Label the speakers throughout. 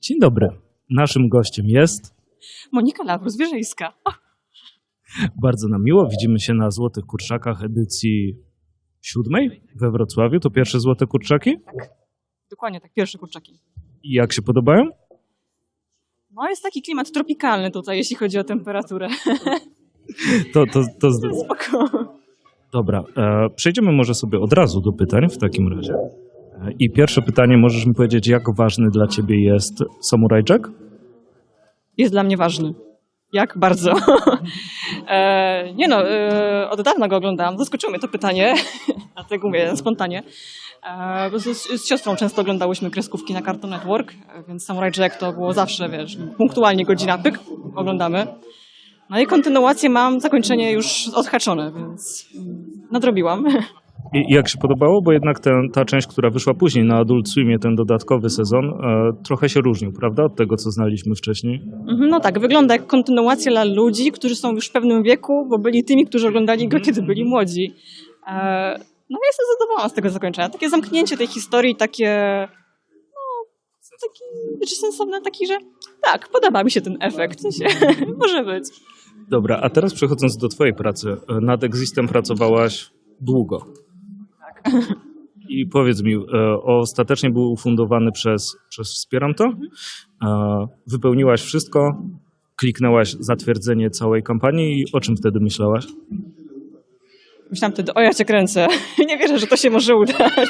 Speaker 1: Dzień dobry. Naszym gościem jest,
Speaker 2: Monika Lawrus-Wierzyńska.
Speaker 1: Bardzo nam miło, widzimy się na Złotych Kurczakach edycji siódmej we Wrocławiu. To pierwsze Złote Kurczaki.
Speaker 2: dokładnie tak, pierwsze kurczaki.
Speaker 1: I jak się podobają?
Speaker 2: No jest taki klimat tropikalny tutaj, jeśli chodzi o temperaturę.
Speaker 1: To, to, to
Speaker 2: Spoko.
Speaker 1: Dobra, e, przejdziemy może sobie od razu do pytań w takim razie. I pierwsze pytanie, możesz mi powiedzieć, jak ważny dla ciebie jest Samurai Jack?
Speaker 2: Jest dla mnie ważny. Jak bardzo. e, nie no, e, od dawna go oglądałam. Zaskoczyło mnie to pytanie, dlatego mówię spontanie. E, z, z siostrą często oglądałyśmy kreskówki na Cartoon Network, e, więc Samurai Jack to było zawsze, wiesz, punktualnie godzina, pyk, oglądamy. No i kontynuację mam, zakończenie już odhaczone, więc mm, nadrobiłam.
Speaker 1: I jak się podobało? Bo jednak ten, ta część, która wyszła później na Adult Swimie, ten dodatkowy sezon, e, trochę się różnił, prawda? Od tego, co znaliśmy wcześniej.
Speaker 2: Mhm, No tak, wygląda jak kontynuacja dla ludzi, którzy są już w pewnym wieku, bo byli tymi, którzy oglądali go, kiedy byli młodzi. E, No ja jestem zadowolona z tego zakończenia. Takie zamknięcie tej historii, takie no, taki rzeczy sensowne, taki, że tak, podoba mi się ten efekt. Może być.
Speaker 1: Dobra, a teraz przechodząc do Twojej pracy. Nad Existem pracowałaś długo. I powiedz mi, e, ostatecznie był ufundowany przez, przez Wspieram to? E, Wypełniłaś wszystko, kliknęłaś zatwierdzenie całej kampanii i o czym wtedy myślałaś?
Speaker 2: Myślałam wtedy, o ja cię kręcę. Nie wierzę, że to się może udać.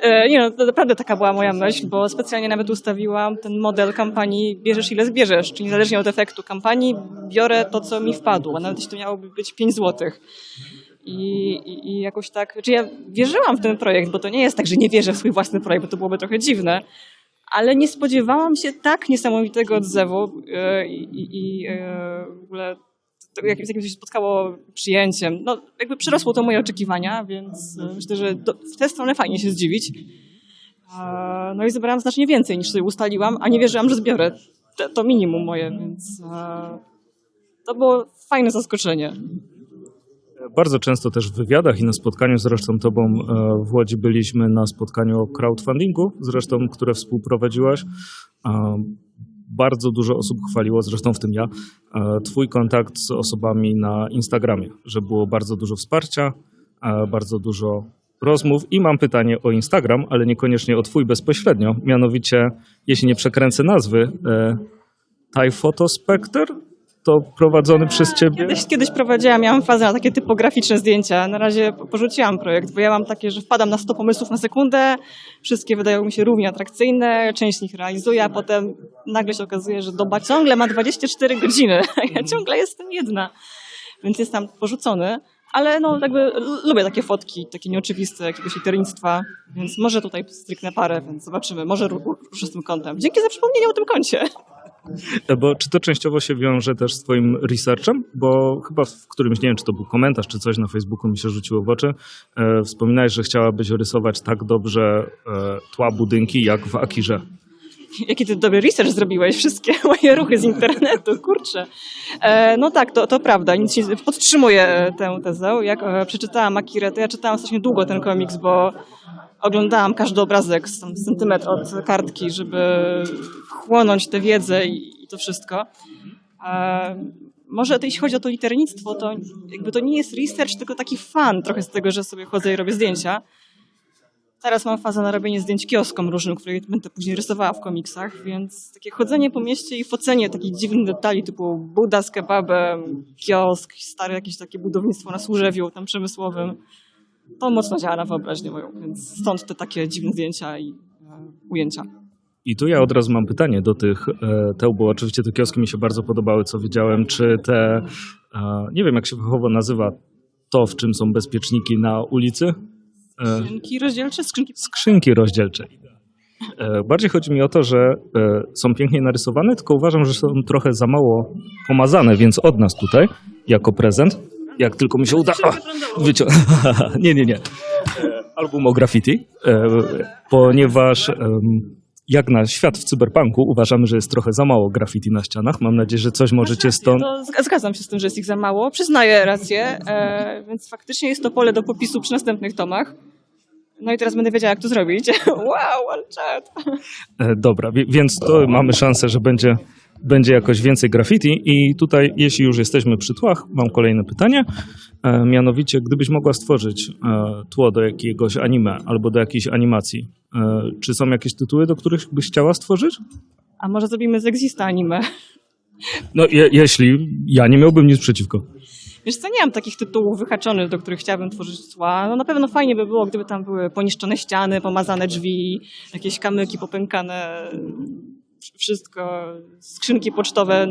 Speaker 2: E, Nie no, to naprawdę taka była moja myśl, bo specjalnie nawet ustawiłam ten model kampanii bierzesz ile zbierzesz, czyli niezależnie od efektu kampanii biorę to, co mi wpadło, a nawet jeśli to miałoby być 5 złotych. I, i, I jakoś tak, czy ja wierzyłam w ten projekt, bo to nie jest tak, że nie wierzę w swój własny projekt, bo to byłoby trochę dziwne, ale nie spodziewałam się tak niesamowitego odzewu e, i, i, e, w ogóle to, jak, z jakim się spotkało przyjęciem. No, jakby przerosło to moje oczekiwania, więc e, myślę, że do, w tę stronę fajnie się zdziwić. No i zebrałam znacznie więcej niż sobie ustaliłam, a nie wierzyłam, że zbiorę te, to minimum moje, więc to było fajne zaskoczenie.
Speaker 1: Bardzo często też w wywiadach i na spotkaniu zresztą Tobą e, w Łodzi byliśmy na spotkaniu o crowdfundingu, zresztą, które współprowadziłaś. E, Bardzo dużo osób chwaliło, zresztą w tym ja, e, Twój kontakt z osobami na Instagramie, że było bardzo dużo wsparcia, bardzo dużo rozmów i mam pytanie o Instagram, ale niekoniecznie o Twój bezpośrednio. Mianowicie, jeśli nie przekręcę nazwy, Thai Photo Spectre to prowadzony przez Ciebie?
Speaker 2: Kiedyś, kiedyś prowadziłam, miałam fazę na takie typograficzne zdjęcia. Na razie po- porzuciłam projekt, bo ja mam takie, że wpadam na 100 pomysłów na sekundę, wszystkie wydają mi się równie atrakcyjne, część z nich realizuję, a potem nagle się okazuje, że doba ciągle ma 24 godziny, a ja ciągle jestem jedna. Więc jest tam porzucony. Ale no, jakby lubię takie fotki, takie nieoczywiste, jakiegoś liternictwa, więc może tutaj stryknę parę, więc zobaczymy. Może ru- ruszę z tym kątem. Dzięki za przypomnienie o tym koncie.
Speaker 1: E, Bo czy to częściowo się wiąże też z Twoim researchem? Bo chyba w którymś, nie wiem, czy to był komentarz, czy coś na Facebooku mi się rzuciło w oczy. E, wspominałeś, że chciałabyś rysować tak dobrze e, tła budynki, jak w Akirze.
Speaker 2: Jaki ty dobry research zrobiłeś, wszystkie moje ruchy z internetu, kurczę. E, no tak, to, to prawda, nic się, podtrzymuję e, tę tezę. Jak e, przeczytałam Akirę, to ja czytałam strasznie długo ten komiks, bo oglądałam każdy obrazek centymetr od kartki, żeby chłonąć tę wiedzę i, i to wszystko. E, może to, jeśli chodzi o to liternictwo, to jakby to nie jest research, tylko taki fan trochę z tego, że sobie chodzę i robię zdjęcia. Teraz mam fazę na robienie zdjęć kioskom różnym, które będę później rysowała w komiksach, więc takie chodzenie po mieście i focenie takich dziwnych detali typu Buda z kebabem, kiosk, stare jakieś takie budownictwo na Służewiu, tam przemysłowym, to mocno działa na wyobraźnię moją, więc stąd te takie dziwne zdjęcia i e, ujęcia.
Speaker 1: I tu ja od razu mam pytanie do tych e, teł, bo oczywiście te kioski mi się bardzo podobały, co widziałem. Czy te, e, nie wiem jak się fachowo nazywa, to w czym są bezpieczniki na ulicy? E,
Speaker 2: Skrzynki rozdzielcze, skrzynki
Speaker 1: skrzynki rozdzielcze. Bardziej chodzi mi o to, że są pięknie narysowane, tylko uważam, że są trochę za mało pomazane, więc od nas tutaj, jako prezent, jak tylko mi się uda. Wycią... nie, nie, nie. Album o graffiti, ponieważ jak na świat w cyberpunku uważamy, że jest trochę za mało graffiti na ścianach. Mam nadzieję, że coś możecie stąd.
Speaker 2: Zg- zgadzam się z tym, że jest ich za mało. Przyznaję rację, e, więc faktycznie jest to pole do popisu przy następnych tomach. No i teraz będę wiedziała, jak to zrobić. wow, ale czad.
Speaker 1: E, Dobra, więc to mamy szansę, że będzie, będzie jakoś więcej graffiti. I tutaj, jeśli już jesteśmy przy tłach, mam kolejne pytanie. E, Mianowicie, gdybyś mogła stworzyć e, tło do jakiegoś anime albo do jakiejś animacji, e, czy są jakieś tytuły, do których byś chciała stworzyć?
Speaker 2: A może zrobimy z Exista anime?
Speaker 1: No, je, jeśli ja nie miałbym nic przeciwko.
Speaker 2: Wiesz co, nie mam takich tytułów wyhaczonych, do których chciałabym tworzyć tła. No na pewno fajnie by było, gdyby tam były poniszczone ściany, pomazane drzwi, jakieś kamyki popękane, wszystko, skrzynki pocztowe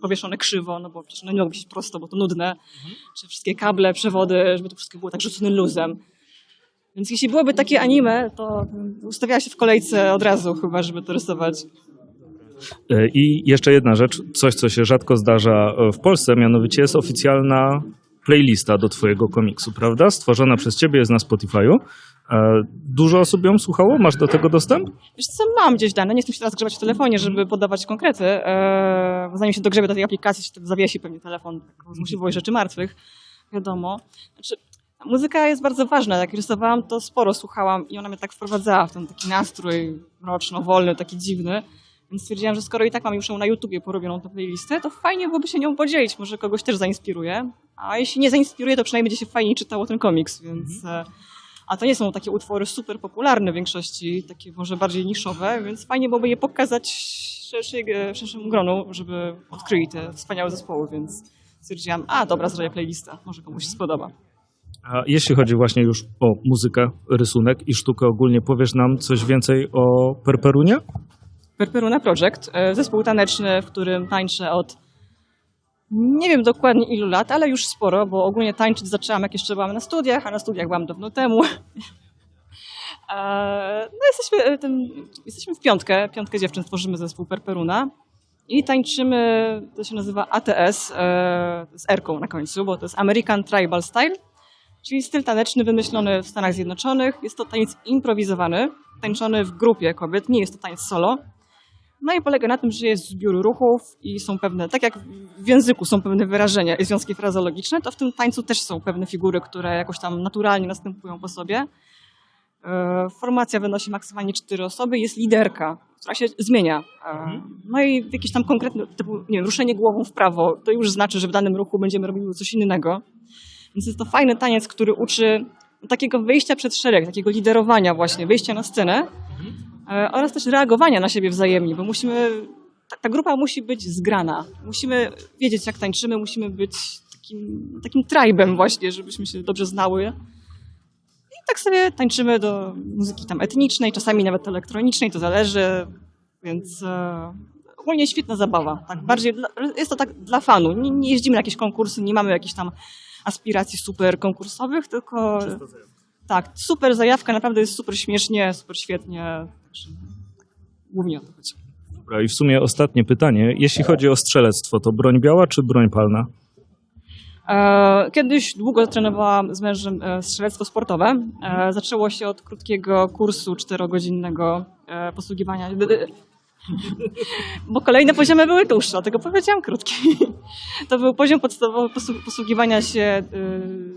Speaker 2: powieszone krzywo, no bo przecież no nie mogą być prosto, bo to nudne, czy wszystkie kable, przewody, żeby to wszystko było tak rzucone luzem. Więc jeśli byłoby takie anime, to ustawiała się w kolejce od razu chyba, żeby to rysować.
Speaker 1: E, I jeszcze jedna rzecz, coś, co się rzadko zdarza e, w Polsce, mianowicie jest oficjalna playlista do twojego komiksu, prawda? Stworzona przez ciebie, jest na Spotify'u. E, Dużo osób ją słuchało? Masz do tego dostęp?
Speaker 2: Wiesz co, mam gdzieś dane, nie chcę się teraz grzebać w telefonie, żeby podawać konkrety, eee, zanim się dogrzebie do tej aplikacji, się tak zawiesi pewnie telefon, taką złośliwość rzeczy martwych, wiadomo. Znaczy, muzyka jest bardzo ważna, jak rysowałam, to sporo słuchałam i ona mnie tak wprowadzała w ten taki nastrój mroczno-wolny, taki dziwny, więc stwierdziłam, że skoro i tak mam już ją na YouTubie porobioną tę playlistę, to fajnie byłoby się nią podzielić, może kogoś też zainspiruje, a jeśli nie zainspiruje, to przynajmniej będzie się fajniej czytało ten komiks, więc... e, a to nie są takie utwory super popularne w większości, takie może bardziej niszowe, więc fajnie byłoby je pokazać szerszej, e, szerszemu gronu, żeby odkryli te wspaniałe zespoły, więc stwierdziłam, a dobra, zrobię playlistę, może komuś się spodoba.
Speaker 1: A jeśli chodzi właśnie już o muzykę, rysunek i sztukę ogólnie, powiesz nam coś więcej o Perperunie?
Speaker 2: Perperuna Project, e, zespół taneczny, w którym tańczę od nie wiem dokładnie ilu lat, ale już sporo, bo ogólnie tańczyć zaczęłam jak jeszcze byłam na studiach, a na studiach byłam dawno temu. E, No jesteśmy, e, tym, jesteśmy w piątkę, piątkę dziewczyn tworzymy zespół Perperuna i tańczymy, to się nazywa ATS e, z R-ką na końcu, bo to jest American Tribal Style, czyli styl taneczny wymyślony w Stanach Zjednoczonych. Jest to taniec improwizowany, tańczony w grupie kobiet, nie jest to taniec solo. No i polega na tym, że jest zbiór ruchów i są pewne, tak jak w języku są pewne wyrażenia i związki frazologiczne, to w tym tańcu też są pewne figury, które jakoś tam naturalnie następują po sobie. E, Formacja wynosi maksymalnie cztery osoby, jest liderka, która się zmienia. E, No i jakieś tam konkretne, typu, nie wiem, ruszenie głową w prawo, to już znaczy, że w danym ruchu będziemy robili coś innego. Więc jest to fajny taniec, który uczy takiego wyjścia przed szereg, takiego liderowania właśnie, wyjścia na scenę e, oraz też reagowania na siebie wzajemnie, bo musimy, ta, ta grupa musi być zgrana. Musimy wiedzieć, jak tańczymy, musimy być takim, takim tribem właśnie, żebyśmy się dobrze znały. I tak sobie tańczymy do muzyki tam etnicznej, czasami nawet elektronicznej, to zależy, więc e, ogólnie świetna zabawa. Tak, bardziej dla, jest to tak dla fanu. Nie, nie jeździmy na jakieś konkursy, nie mamy jakichś tam aspiracji super konkursowych, tylko tak, super zajawka, naprawdę jest super śmiesznie, super świetnie. Także głównie o to chodzi.
Speaker 1: Dobra, i w sumie ostatnie pytanie. Jeśli chodzi o strzelectwo, to broń biała czy broń palna?
Speaker 2: E, Kiedyś długo trenowałam z mężem e, strzelectwo sportowe. E, Zaczęło się od krótkiego kursu czterogodzinnego posługiwania. Bo kolejne poziomy były dłuższe, dlatego powiedziałam krótki. To był poziom podstawowy posłu- posługiwania się y,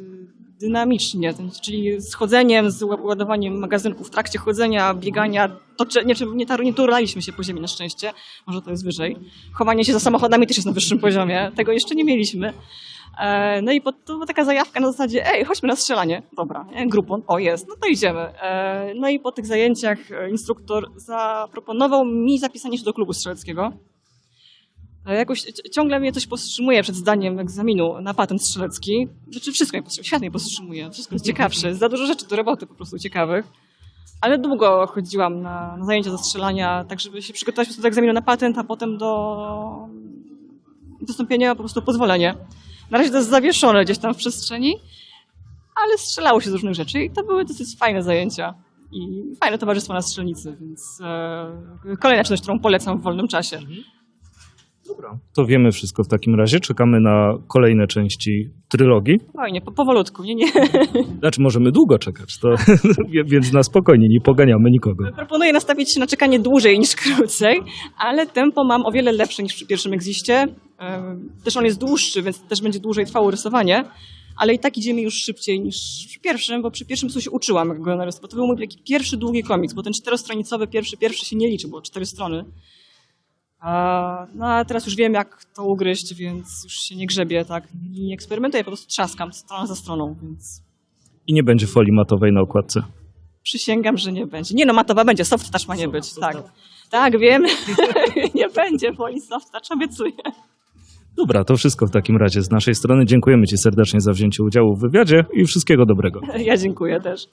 Speaker 2: dynamicznie, czyli z chodzeniem, z ła- ładowaniem magazynku w trakcie chodzenia, biegania, tocze, nie, nie, turlaliśmy się po ziemi na szczęście, może to jest wyżej. Chowanie się za samochodami też jest na wyższym poziomie, tego jeszcze nie mieliśmy. E, No i to była taka zajawka na zasadzie, ej, chodźmy na strzelanie. Dobra, grupą, o jest, no to idziemy. E, No i po tych zajęciach e, instruktor zaproponował mi zapisanie się do klubu strzeleckiego. Jakoś ci- ciągle mnie coś powstrzymuje przed zdaniem egzaminu na patent strzelecki. Znaczy wszystko mnie powstrzymuje, świat mnie powstrzymuje, wszystko jest ciekawsze, za dużo rzeczy do roboty po prostu ciekawych. Ale długo chodziłam na, na zajęcia ze strzelania, tak żeby się przygotować do egzaminu na patent, a potem do dostąpienia po prostu pozwolenia. Na razie to jest zawieszone gdzieś tam w przestrzeni, ale strzelało się z różnych rzeczy i to były dosyć fajne zajęcia. I fajne towarzystwo na strzelnicy, więc e, kolejna czynność, którą polecam w wolnym czasie.
Speaker 1: Dobra. To wiemy wszystko w takim razie. Czekamy na kolejne części trylogii.
Speaker 2: Fajnie, po, powolutku, nie, nie.
Speaker 1: Znaczy, możemy długo czekać, to, więc na spokojnie, nie poganiamy nikogo.
Speaker 2: Proponuję nastawić się na czekanie dłużej niż krócej, ale tempo mam o wiele lepsze niż przy pierwszym egziście. Też on jest dłuższy, więc też będzie dłużej trwało rysowanie. ale i tak idziemy już szybciej niż przy pierwszym, bo przy pierwszym coś uczyłam, jak go narysować, bo to był mój taki pierwszy długi komiks, bo ten czterostronicowy pierwszy, pierwszy się nie liczy, bo cztery strony. No a teraz już wiem, jak to ugryźć, więc już się nie grzebię, tak, nie eksperymentuję, po prostu trzaskam stronę za stroną, więc
Speaker 1: I nie będzie folii matowej na okładce.
Speaker 2: przysięgam, że nie będzie. Nie no, matowa będzie, soft touch ma nie być, tak. Tak, wiem, nie będzie folii soft touch, obiecuję.
Speaker 1: Dobra, to wszystko w takim razie z naszej strony. Dziękujemy Ci serdecznie za wzięcie udziału w wywiadzie i wszystkiego dobrego.
Speaker 2: Ja dziękuję też.